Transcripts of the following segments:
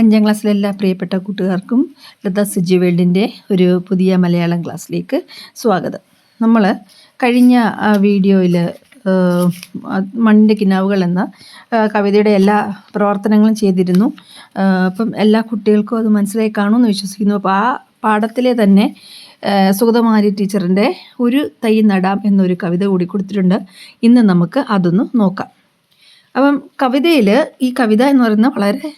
അഞ്ചാം ക്ലാസ്സിലെ എല്ലാ പ്രിയപ്പെട്ട കൂട്ടുകാർക്കും ലത സിജി വേൾഡിന്റെ ഒരു പുതിയ മലയാളം ക്ലാസ്സിലേക്ക് സ്വാഗതം. നമ്മൾ കഴിഞ്ഞ വീഡിയോയിൽ മണ്ണിന്റെ കിനാവുകൾ എന്ന കവിതയുടെ എല്ലാ പ്രവർത്തനങ്ങളും ചെയ്തിരുന്നു. അപ്പം എല്ലാ കുട്ടികൾക്കും അത് മനസ്സിലായി കാണുമെന്ന് വിശ്വസിക്കുന്നു. അപ്പോൾ ആ പാഠത്തിലെ തന്നെ സുഗതമാരി ടീച്ചറിന്റെ ഒരു തൈ നടാം എന്നൊരു കവിത കൂടി കൊടുത്തിട്ടുണ്ട്. ഇന്ന് നമുക്ക് അതൊന്ന് നോക്കാം. അപ്പം കവിതയിൽ ഈ കവിത എന്ന് പറയുന്ന വളരെ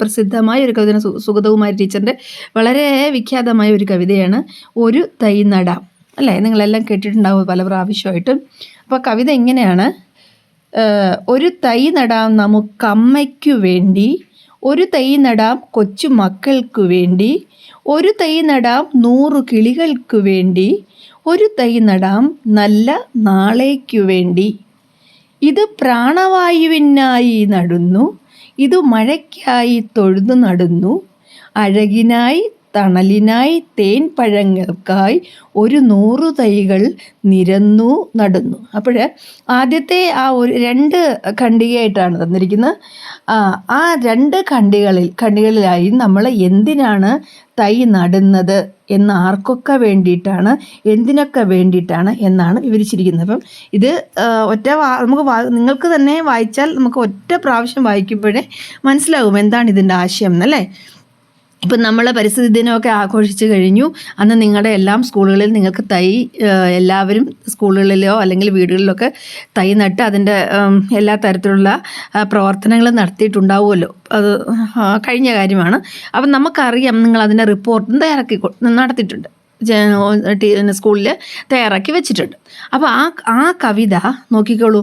പ്രസിദ്ധമായ ഒരു കവിത സുഗതകുമാരി ടീച്ചറിന്റെ വളരെ വിഖ്യാതമായ ഒരു കവിതയാണ് ഒരു തൈ നടാം അല്ലേ? നിങ്ങളെല്ലാം കേട്ടിട്ടുണ്ടാവും പല പ്രാവശ്യമായിട്ടും. അപ്പോൾ കവിത എങ്ങനെയാണ്? ഒരു തൈ നടാം നമുക്കമ്മയ്ക്കു വേണ്ടി ഒരു തൈ നടാം കൊച്ചു മക്കൾക്കു വേണ്ടി ഒരു തൈ നടാം നൂറു കിളികൾക്കു വേണ്ടി ഒരു തൈ നടാം നല്ല നാളേക്കു വേണ്ടി. ഇത് പ്രാണവായുവിനായി നടുന്നു ഇത് മഴയ്ക്കായി തൊഴുതു നടുന്നു അഴകിനായി തണലിനായി തേൻ പഴങ്ങൾക്കായി ഒരു നൂറു തൈകൾ നിരന്നു നടന്നു. അപ്പോൾ ആദ്യത്തെ ആ ഒരു രണ്ട് ഖണ്ഡികയായിട്ടാണ് തന്നിരിക്കുന്നത്. ആ, രണ്ട് ഖണ്ഡികളിൽ ഖണ്ഡികളിലായി നമ്മൾ എന്തിനാണ് തൈ നടുന്നത് എന്ന് ആർക്കൊക്കെ വേണ്ടിയിട്ടാണ് എന്തിനൊക്കെ വേണ്ടിയിട്ടാണ് എന്നാണ് വിവരിച്ചിരിക്കുന്നത്. അപ്പം ഇത് ഒറ്റ നമുക്ക് നിങ്ങൾക്ക് തന്നെ വായിച്ചാൽ നമുക്ക് ഒറ്റ പ്രാവശ്യം വായിക്കുമ്പോഴേ മനസ്സിലാകും എന്താണ് ഇതിന്റെ ആശയം എന്നല്ലേ? ഇപ്പം നമ്മൾ പരിസ്ഥിതി ദിനമൊക്കെ ആഘോഷിച്ചു കഴിഞ്ഞു. അന്ന് നിങ്ങളുടെ എല്ലാം സ്കൂളുകളിൽ നിങ്ങൾക്ക് തൈ എല്ലാവരും സ്കൂളുകളിലോ അല്ലെങ്കിൽ വീടുകളിലൊക്കെ തൈ നട്ട് അതിന്റെ എല്ലാ തരത്തിലുള്ള പ്രവർത്തനങ്ങൾ നടത്തിയിട്ടുണ്ടാവുമല്ലോ. അത് കഴിഞ്ഞ കാര്യമാണ്. അപ്പം നമുക്കറിയാം നിങ്ങൾ അതിന്റെ റിപ്പോർട്ടും തയ്യാറാക്കി നടത്തിയിട്ടുണ്ട്. സ്കൂളിൽ തയ്യാറാക്കി വെച്ചിട്ടുണ്ട്. അപ്പോൾ ആ ആ കവിത നോക്കിക്കോളൂ.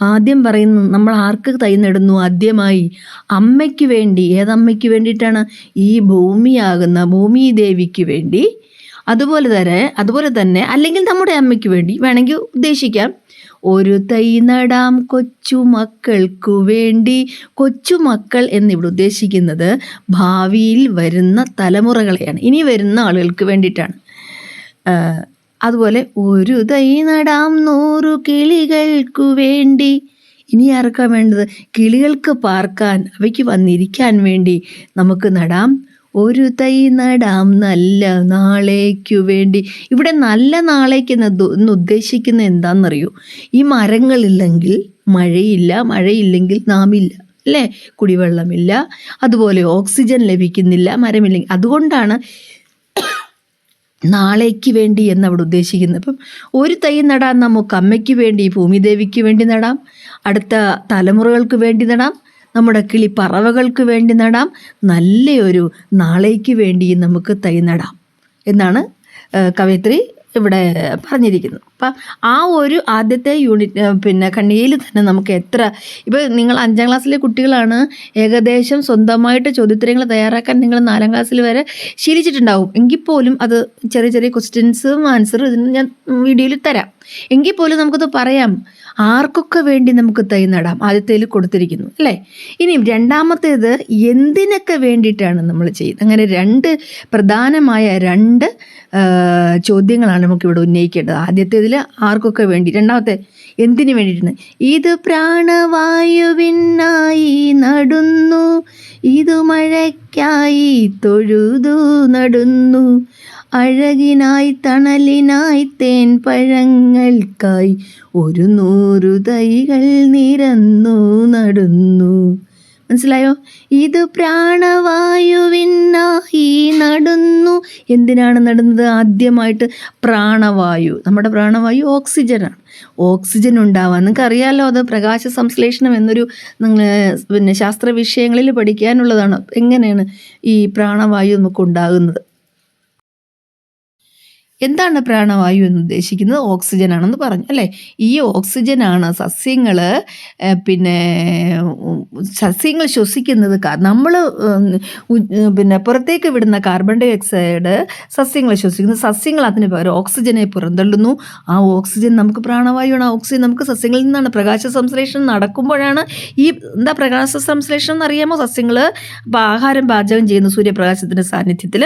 ആദ്യം പറയുന്നു നമ്മൾ ആർക്ക് തൈ നടുന്നു? ആദ്യമായി അമ്മയ്ക്ക് വേണ്ടി. ഏതമ്മയ്ക്ക് വേണ്ടിയിട്ടാണ്? ഈ ഭൂമിയാകുന്ന ഭൂമി ദേവിക്ക് വേണ്ടി. അതുപോലെ തന്നെ അതുപോലെ തന്നെ അല്ലെങ്കിൽ നമ്മുടെ അമ്മയ്ക്ക് വേണ്ടി വേണമെങ്കിൽ ഉദ്ദേശിക്കാം. ഒരു തൈ നടാം കൊച്ചുമക്കൾക്കു വേണ്ടി. കൊച്ചുമക്കൾ എന്നിവിടെ ഉദ്ദേശിക്കുന്നത് ഭാവിയിൽ വരുന്ന തലമുറകളെയാണ്. ഇനി വരുന്ന ആളുകൾക്ക് വേണ്ടിയിട്ടാണ്. അതുപോലെ ഒരു തൈ നടാം നൂറു കിളികൾക്കു വേണ്ടി. ഇനി ആർക്കാ വേണ്ടത്? കിളികൾക്ക് പാർക്കാൻ അവയ്ക്ക് വന്നിരിക്കാൻ വേണ്ടി നമുക്ക് നടാം. ഒരു തൈ നടാം നല്ല നാളേക്കു വേണ്ടി. ഇവിടെ നല്ല നാളേക്ക് എന്ന് ഉദ്ദ- എന്ന് ഉദ്ദേശിക്കുന്നത് എന്താണെന്നറിയോ ഈ മരങ്ങളില്ലെങ്കിൽ മഴയില്ല മഴയില്ലെങ്കിൽ നാം ഇല്ല അല്ലേ? കുടിവെള്ളമില്ല അതുപോലെ ഓക്സിജൻ ലഭിക്കുന്നില്ല മരമില്ലെങ്കിൽ. അതുകൊണ്ടാണ് നാളേക്ക് വേണ്ടി എന്ന് അവിടെ ഉദ്ദേശിക്കുന്നത് അപ്പം ഒരു തൈ നടാൻ നമുക്ക് അമ്മയ്ക്ക് വേണ്ടി ഭൂമിദേവിക്ക് വേണ്ടി നടാം. അടുത്ത തലമുറകൾക്ക് വേണ്ടി നടാം. നമ്മുടെ കിളി പറവകൾക്ക് വേണ്ടി നടാം. നല്ലൊരു നാളേക്ക് വേണ്ടി നമുക്ക് തൈ നടാം. എന്നാണ് കവയത്രി ഇവിടെ പറഞ്ഞിരിക്കുന്നു. അപ്പം ആ ഒരു ആദ്യത്തെ യൂണിറ്റ് പിന്നെ കണ്ണിയിൽ തന്നെ നമുക്ക് എത്ര ഇപ്പോൾ നിങ്ങൾ അഞ്ചാം ക്ലാസ്സിലെ കുട്ടികളാണ് ഏകദേശം സ്വന്തമായിട്ട് ചോദ്യോത്തരങ്ങൾ തയ്യാറാക്കാൻ നിങ്ങൾ നാലാം ക്ലാസ്സിൽ വരെ ശീലിച്ചിട്ടുണ്ടാവും. എങ്കിൽ പോലും അത് ചെറിയ ചെറിയ ക്വസ്റ്റ്യൻസും ആൻസറും ഇതിന് ഞാൻ വീഡിയോയിൽ തരാം. എങ്കിൽ പോലും നമുക്കത് പറയാം. ആർക്കൊക്കെ വേണ്ടി നമുക്ക് തൈ നടാം? ആദ്യത്തേൽ കൊടുത്തിരിക്കുന്നു അല്ലേ? ഇനിയും രണ്ടാമത്തേത് എന്തിനൊക്കെ വേണ്ടിയിട്ടാണ് നമ്മൾ ചെയ്യുന്നത്? അങ്ങനെ രണ്ട് പ്രധാനമായ രണ്ട് ചോദ്യങ്ങളാണ് നമുക്കിവിടെ ഉന്നയിക്കേണ്ടത്. ആദ്യത്തേതിൽ ആർക്കൊക്കെ വേണ്ടി രണ്ടാമത്തെ എന്തിനു വേണ്ടിയിരുന്നു ഇത് പ്രാണവായുവിനായി നടുന്നു ഇത് മഴയ്ക്കായി തൊഴുതു നടുന്നു. അഴകിനായി തണലിനായി തേൻ പഴങ്ങൾക്കായി ഒരു നൂറു തൈകൾ നിരന്നു നടുന്നു. മനസ്സിലായോ? ഇത് പ്രാണവായുവിനായി നടുന്നു. എന്തിനാണ് നടുന്നത്? ആദ്യമായിട്ട് പ്രാണവായു. നമ്മുടെ പ്രാണവായു ഓക്സിജനാണ്. ഓക്സിജൻ ഉണ്ടാവാൻ നിങ്ങൾക്ക് അറിയാമല്ലോ അത് പ്രകാശ സംശ്ലേഷണം എന്നൊരു പിന്നെ ശാസ്ത്ര വിഷയങ്ങളിൽ പഠിക്കാനുള്ളതാണ്. എങ്ങനെയാണ് ഈ പ്രാണവായു നമുക്ക് ഉണ്ടാകുന്നത് എന്താണ് പ്രാണവായു എന്ന് ഉദ്ദേശിക്കുന്നത്? ഓക്സിജൻ ആണെന്ന് പറഞ്ഞു അല്ലേ? ഈ ഓക്സിജനാണ് സസ്യങ്ങൾ പിന്നെ സസ്യങ്ങൾ ശ്വസിക്കുന്നത് നമ്മൾ പിന്നെ പുറത്തേക്ക് വിടുന്ന കാർബൺ ഡൈ ഓക്സൈഡ് സസ്യങ്ങൾ ശ്വസിക്കുന്നു. സസ്യങ്ങൾ അതിന് പകരം ഓക്സിജനെ പുറന്തള്ളുന്നു. ആ ഓക്സിജൻ നമുക്ക് പ്രാണവായുവാണ്. ആ ഓക്സിജൻ നമുക്ക് സസ്യങ്ങളിൽ നിന്നാണ്. പ്രകാശ സംശ്ലേഷണം നടക്കുമ്പോഴാണ് ഈ എന്താ പ്രകാശ സംശ്ലേഷണം എന്നറിയാമോ സസ്യങ്ങൾ ആഹാരം പാചകം ചെയ്യുന്ന സൂര്യപ്രകാശത്തിന്റെ സാന്നിധ്യത്തിൽ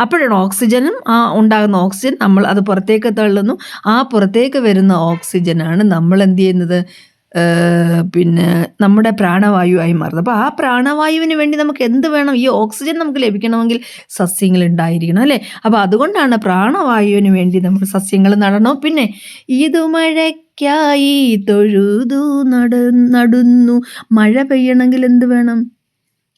അപ്പോഴാണ് ഓക്സിജനും ആ ഉണ്ടാകുന്ന ഓക്സിജൻ നമ്മൾ അത് പുറത്തേക്ക് തള്ളുന്നു. ആ പുറത്തേക്ക് വരുന്ന ഓക്സിജനാണ് നമ്മൾ എന്ത് ചെയ്യുന്നത്? പിന്നെ നമ്മുടെ പ്രാണവായുവായി മാറുന്നത്. അപ്പോൾ ആ പ്രാണവായുവിന് വേണ്ടി നമുക്ക് എന്ത് വേണം? ഈ ഓക്സിജൻ നമുക്ക് ലഭിക്കണമെങ്കിൽ സസ്യങ്ങൾ ഉണ്ടായിരിക്കണം അല്ലേ? അപ്പോൾ അതുകൊണ്ടാണ് പ്രാണവായുവിന് വേണ്ടി നമ്മൾ സസ്യങ്ങൾ നടണം? പിന്നെ ഇത് മഴയ്ക്കായി തൊഴുതു നട നടുന്നു. മഴ പെയ്യണമെങ്കിൽ എന്ത് വേണം?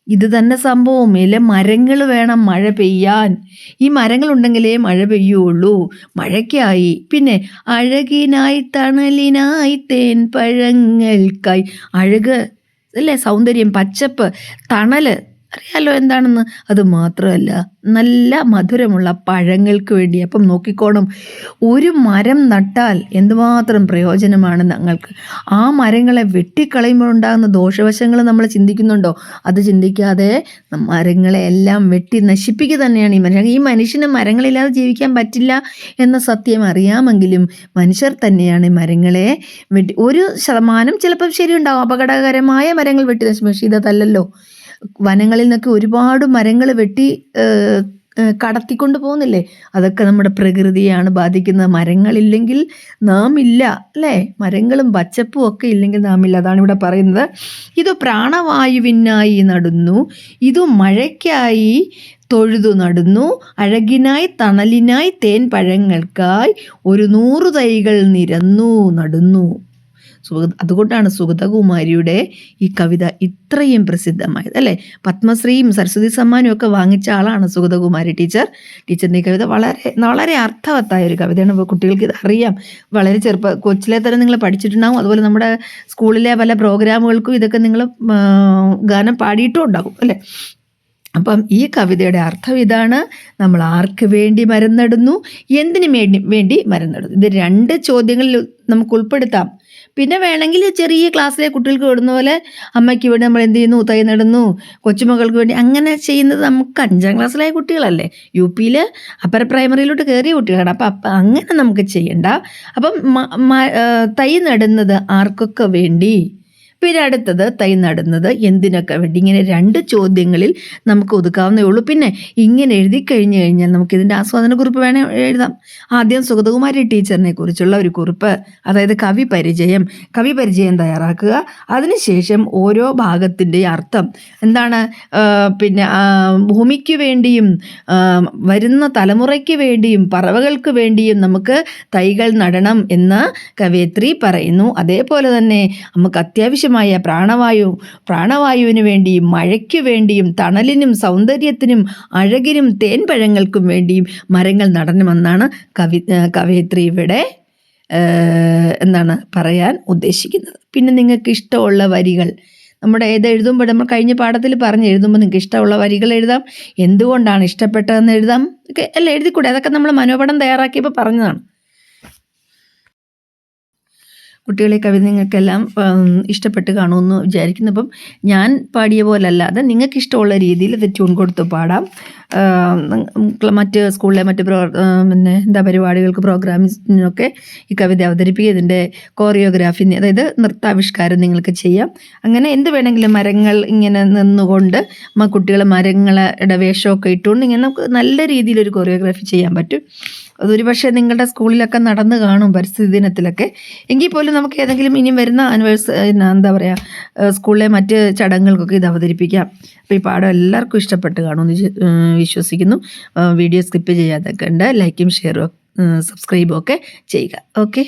ഇത് തന്നെ സംഭവം. ഇല്ല മരങ്ങൾ വേണം മഴ പെയ്യാൻ. ഈ മരങ്ങൾ ഉണ്ടെങ്കിലേ മഴ പെയ്യുള്ളൂ. മഴയ്ക്കായി. പിന്നെ അഴകിനായി തണലിനായി തേൻ പഴങ്ങൾക്കായി. അഴക് അല്ലേ? സൗന്ദര്യം പച്ചപ്പ് തണൽ. അറിയാലോ എന്താണെന്ന്? അത് മാത്രമല്ല നല്ല മധുരമുള്ള പഴങ്ങൾക്ക് വേണ്ടി അപ്പം നോക്കിക്കോണം. ഒരു മരം നട്ടാൽ എന്തുമാത്രം പ്രയോജനമാണ് ഞങ്ങൾക്ക്? ആ മരങ്ങളെ വെട്ടിക്കളയുമ്പോൾ ഉണ്ടാകുന്ന ദോഷവശങ്ങൾ നമ്മൾ ചിന്തിക്കുന്നുണ്ടോ? അത് ചിന്തിക്കാതെ മരങ്ങളെ എല്ലാം വെട്ടി നശിപ്പിക്കുക തന്നെയാണ് ഈ മനുഷ്യൻ ഈ മനുഷ്യന് മരങ്ങളില്ലാതെ ജീവിക്കാൻ പറ്റില്ല എന്ന സത്യം അറിയാമെങ്കിലും മനുഷ്യർ തന്നെയാണ് മരങ്ങളെ വെട്ടി ഒരു ശതമാനം ചിലപ്പം ശരിയുണ്ടാവും. അപകടകരമായ മരങ്ങൾ വെട്ടി നശിപ്പിക്കും. പക്ഷേ ഇതല്ലല്ലോ വനങ്ങളിൽ നിന്നൊക്കെ ഒരുപാട് മരങ്ങൾ വെട്ടി കടത്തിക്കൊണ്ട് പോകുന്നില്ലേ? അതൊക്കെ നമ്മുടെ പ്രകൃതിയാണ് ബാധിക്കുന്നത്. മരങ്ങളില്ലെങ്കിൽ നാം ഇല്ല അല്ലേ? മരങ്ങളും പച്ചപ്പും ഒക്കെ ഇല്ലെങ്കിൽ നാം ഇല്ല. അതാണ് ഇവിടെ പറയുന്നത്. ഇത് പ്രാണവായുവിനായി നടുന്നു ഇത് മഴയ്ക്കായി തൊഴുതു നടുന്നു അഴകിനായി തണലിനായി തേൻ പഴങ്ങൾക്കായി ഒരു നൂറു തൈകൾ നിരന്നു നടുന്നു. സുഗ അതുകൊണ്ടാണ് സുഗതകുമാരിയുടെ ഈ കവിത ഇത്രയും പ്രസിദ്ധമായത് അല്ലേ? പത്മശ്രീയും സരസ്വതി സമ്മാനവും ഒക്കെ വാങ്ങിച്ച ആളാണ് സുഗതകുമാരി ടീച്ചർ. ടീച്ചറിന്റെ ഈ കവിത വളരെ വളരെ അർത്ഥവത്തായ ഒരു കവിതയാണ്. അപ്പോൾ കുട്ടികൾക്ക് ഇത് അറിയാം. വളരെ ചെറുപ്പ കൊച്ചിലെ തന്നെ നിങ്ങൾ പഠിച്ചിട്ടുണ്ടാവും. അതുപോലെ നമ്മുടെ സ്കൂളിലെ പല പ്രോഗ്രാമുകൾക്കും ഇതൊക്കെ നിങ്ങൾ ഗാനം പാടിയിട്ടും ഉണ്ടാകും അല്ലേ? അപ്പം ഈ കവിതയുടെ അർത്ഥം ഇതാണ് നമ്മൾ ആർക്ക് വേണ്ടി മരം നടുന്നു എന്തിനു വേണ്ടി വേണ്ടി മരം നടുന്നു ഇത് രണ്ട് ചോദ്യങ്ങളിൽ നമുക്ക് ഉൾപ്പെടുത്താം. പിന്നെ വേണമെങ്കിൽ ചെറിയ ക്ലാസ്സിലെ കുട്ടികൾക്ക് വിടുന്ന പോലെ അമ്മയ്ക്ക് വേണ്ടി നമ്മൾ എന്ത് ചെയ്യുന്നു തൈ നടുന്നു കൊച്ചുമക്കൾക്ക് വേണ്ടി അങ്ങനെ ചെയ്യുന്നത് നമുക്ക് അഞ്ചാം ക്ലാസ്സിലായ കുട്ടികളല്ലേ. യു പിയിൽ അപ്പർ പ്രൈമറിയിലോട്ട് കയറിയ കുട്ടികളാണ്. അപ്പം അപ്പം അങ്ങനെ നമുക്ക് ചെയ്യണ്ട. അപ്പം തൈ നടുന്നത് ആർക്കൊക്കെ വേണ്ടി? പിന്നെ അടുത്തത് തൈ നടുന്നത്. എന്തിനൊക്കെ വേണ്ടി? ഇങ്ങനെ രണ്ട് ചോദ്യങ്ങളിൽ നമുക്ക് ഒതുക്കാവുന്നേ ഉള്ളൂ. പിന്നെ ഇങ്ങനെ എഴുതി കഴിഞ്ഞു കഴിഞ്ഞാൽ നമുക്ക് ഇതിന്റെ ആസ്വാദന കുറിപ്പ് വേണേൽ എഴുതാം. ആദ്യം സുഗതകുമാരി ടീച്ചറിനെ കുറിച്ചുള്ള ഒരു കുറിപ്പ് അതായത് കവി പരിചയം. കവി പരിചയം തയ്യാറാക്കുക. അതിനുശേഷം ഓരോ ഭാഗത്തിന്റെ അർത്ഥം. എന്താണ്? പിന്നെ ഭൂമിക്ക് വേണ്ടിയും വരുന്ന തലമുറയ്ക്ക് വേണ്ടിയും പറവകൾക്ക് വേണ്ടിയും നമുക്ക് തൈകൾ നടണം എന്ന് കവയത്രി പറയുന്നു. അതേപോലെ തന്നെ നമുക്ക് അത്യാവശ്യമായ പ്രാണവായു പ്രാണവായുവിന് വേണ്ടിയും മഴയ്ക്ക് വേണ്ടിയും തണലിനും സൗന്ദര്യത്തിനും അഴകിനും തേൻപഴങ്ങൾക്കും വേണ്ടിയും മരങ്ങൾ നടണമെന്നാണ് കവി കവയത്രി ഇവിടെ എന്നാണ് പറയാൻ ഉദ്ദേശിക്കുന്നത്. പിന്നെ നിങ്ങൾക്ക് ഇഷ്ടമുള്ള വരികൾ നമ്മുടെ ഏത് എഴുതുമ്പോൾ നമ്മൾ കഴിഞ്ഞ പാഠത്തിൽ പറഞ്ഞ് എഴുതുമ്പോൾ നിങ്ങൾക്ക് ഇഷ്ടമുള്ള വരികൾ എഴുതാം. എന്തുകൊണ്ടാണ് ഇഷ്ടപ്പെട്ടതെന്ന് എഴുതാം. ഒക്കെ അല്ല എഴുതിക്കൂടെ? അതൊക്കെ നമ്മൾ മനോപടം തയ്യാറാക്കിയപ്പോൾ പറഞ്ഞതാണ്. കുട്ടികളെ കവിത നിങ്ങൾക്കെല്ലാം ഇഷ്ടപ്പെട്ട് കാണുമെന്ന് വിചാരിക്കുന്നു. അപ്പം ഞാൻ പാടിയ പോലല്ലാതെ നിങ്ങൾക്ക് ഇഷ്ടമുള്ള രീതിയിൽ ഇത് ട്യൂൺ കൊടുത്ത് പാടാം. മറ്റ് സ്കൂളിലെ മറ്റ് പ്രോ പിന്നെ എന്താ പരിപാടികൾക്ക് പ്രോഗ്രാമിനൊക്കെ ഈ കവിത അവതരിപ്പിക്കുക ഇതിന്റെ കോറിയോഗ്രാഫി അതായത് നൃത്താവിഷ്കാരം നിങ്ങൾക്ക് ചെയ്യാം. അങ്ങനെ എന്ത് വേണമെങ്കിലും മരങ്ങൾ ഇങ്ങനെ നിന്നുകൊണ്ട് കുട്ടികളെ മരങ്ങളുടെ വേഷമൊക്കെ ഇട്ടുകൊണ്ട് ഇങ്ങനെ നമുക്ക് നല്ല രീതിയിലൊരു കൊറിയോഗ്രാഫി ചെയ്യാൻ പറ്റും. അതൊരു പക്ഷേ നിങ്ങളുടെ സ്കൂളിലൊക്കെ നടന്നു കാണും പരിസ്ഥിതി ദിനത്തിലൊക്കെ എങ്കിൽ പോലും നമുക്ക് ഏതെങ്കിലും ഇനി വരുന്ന ആനിവേഴ്സ് എന്താ പറയുക സ്കൂളിലെ മറ്റ് ചടങ്ങുകൾക്കൊക്കെ ഇത് അവതരിപ്പിക്കാം. അപ്പോൾ ഈ പാഠം എല്ലാവർക്കും ഇഷ്ടപ്പെട്ട് കാണുമെന്ന് വിശ്വസിക്കുന്നു. വീഡിയോ സ്കിപ്പ് ചെയ്യാതെ ഉണ്ട്. ലൈക്കും ഷെയറും സബ്സ്ക്രൈബും ഒക്കെ ചെയ്യുക. ഓക്കെ?